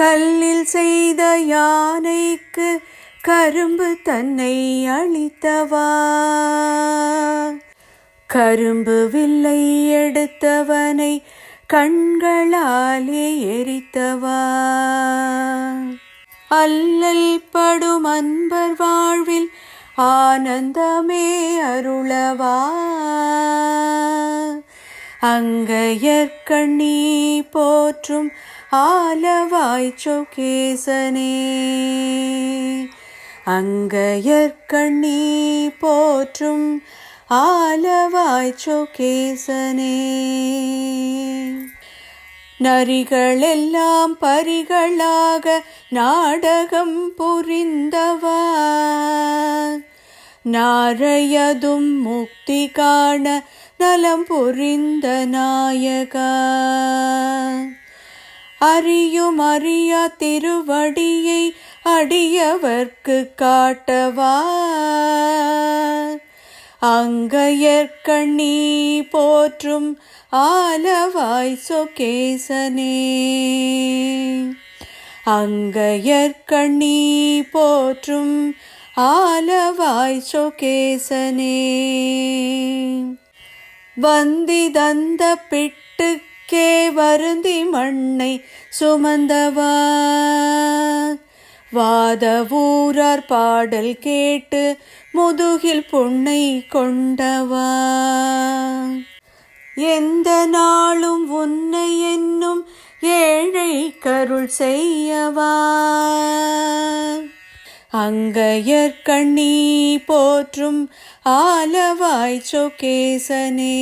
கல்லில் செய்த யானைக்கு கரும்பு தன்னை அளித்தவா? கரும்பு வில்லை எடுத்தவனை கண்களாலே எரித்தவா? அல்லல் படும் அன்பர் வாழ்வில் ஆனந்தமே அருளவா? அங்கையற்கண்ணி போற்றும் ஆலவாய் சொகேசனே. அங்கையற்கண்ணி போற்றும் ஆலவாய் சொகேசனே. நரிகளெல்லாம் பரிகளாக நாடகம் புரிந்தவா நாரையதும் முக்தி காண நலம் புரிந்த நாயகா அறியும் அறியா திருவடியை அடியவர்க்கு காட்டவா? அங்கையற்கண்ணி போற்றும் ஆலவாய் சொகேசனே. அங்கையற்கண்ணி போற்றும் ஆலவாய் சொகேசனே. வந்திதந்த பிட்டு கே வருந்தி மண்ணை சுமந்தவா வாதவூரார் பாடல் கேட்டு முதுகில் புண்ணை கொண்டவா எந்த நாளும் உன்னை என்னும் ஏழை கருள் செய்யவா அங்கையற்கண்ணி போற்றும் ஆலவாய் சொகேசனே.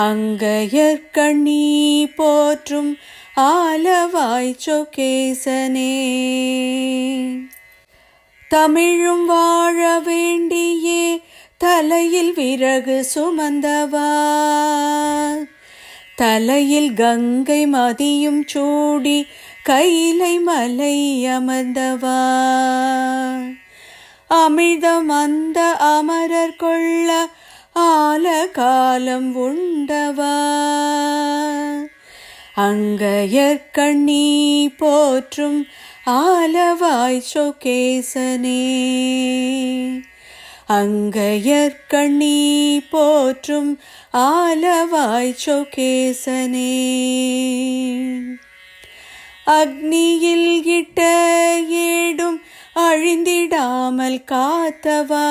அங்கயற்கண்ணி போற்றும் ஆலவாய் சொகேசனே. தமிழும் வாழ வேண்டியே தலையில் விறகு சுமந்தவா? தலையில் கங்கை மதியும் சூடி கையிலை மலை அமர்ந்தவா? அமிர்தம் அந்த அமரர் கொள்ள ஆல காலம் உண்டவா அங்கையற்கண்ணி போற்றும் ஆலவாய் சொகேசனே. அங்கையற்கண்ணி போற்றும் ஆலவாய் சொகேசனே. அக்னியில் இட்ட ஏடும் அழிந்திடாமல் காத்தவா?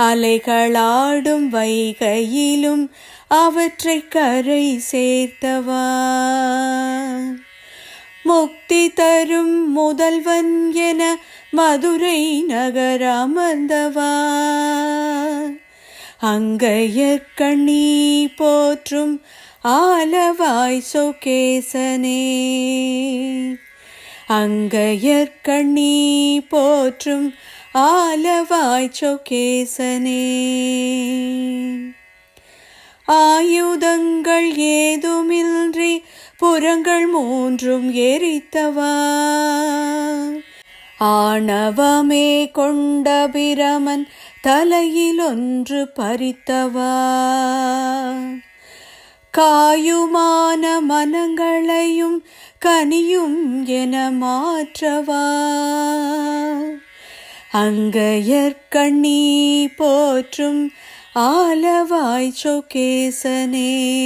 அலைகளாடும் வைகையிலும் அவற்றை கரை சேர்த்தவா. முக்தி தரும் முதல்வன் என மதுரை நகர் அமர்ந்தவா. அங்கையற்கண்ணி போற்றும் ஆலவாய் சொகேசனே. அங்கையற்கண்ணி போற்றும் ஆலவாய் சொகேசனே ஆயுதங்கள் ஏதுமின்றி புறங்கள் மூன்றும் எரித்தவா ஆணவமே கொண்ட பிரமன் தலையில் ஒன்று பறித்தவா காயுமான மனங்களையும் கனியும் என மாற்றவா அங்கையற்கண்ணி போற்றும் ஆலவாய் சொகேசனே.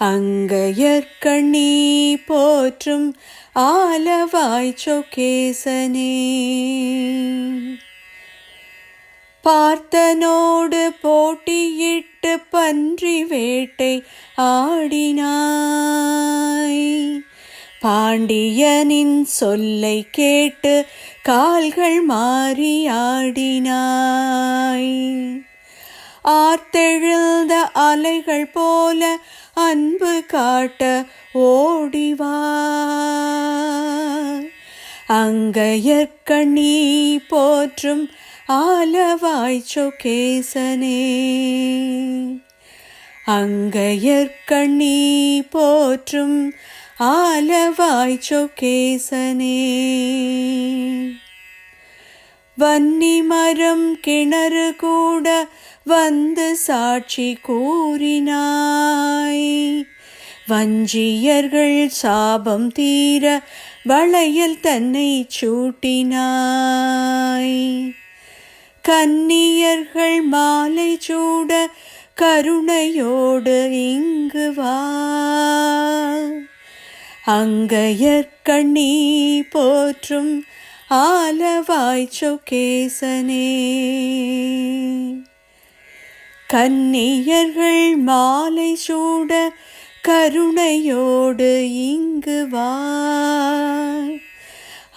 அங்கையற்கண்ணி போற்றும் ஆலவாய் சொகேசனே. பார்த்தனோடு போட்டியிட்டு பன்றி வேட்டை ஆடினாய். பாண்டியனின் சொல்லை கேட்டு கால்கள் மாறி ஆடினாய். ஆர்த்தெழுந்த அலைகள் போல அன்பு காட்ட ஓடிவா. அங்கையற்கண்ணி போற்றும் ஆலவாய் சொகேசனே. அங்கையற்கண்ணி போற்றும் ஆலவாய் சொகேசனே வன்னி மரம் கிணறு கூட வந்து சாட்சி கூறினாய் வஞ்சியர்கள் சாபம் தீர வளையல் தன்னை சூட்டினாய் கன்னியர்கள் மாலை சூட கருணையோடு இங்கு வா அங்கையற்கண்ணி போற்றும் ஆலவாய் சொக்கேசனே கன்னியர்கள் மாலை சூட கருணையோடு இங்கு வா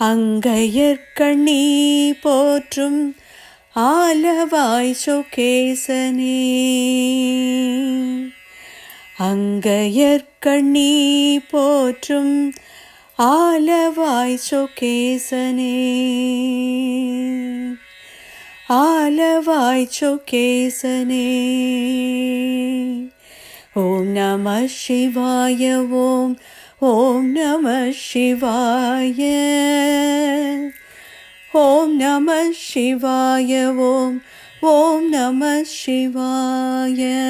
அங்கையற்கண்ணி போற்றும் ஆலவாய் சொக்கேசனே அங்கையற்கண்ணி போற்றும் ஆலவாய் சொகேசனே. ஆலவாய் சொகேசனே. ஓம் நம சிவாய ஓம் ஓம் நம சிவாய. ஓம் நம சிவாய ஓம் ஓம் நம சிவாய.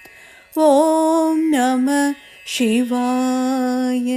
ஓம் நம சிவாய.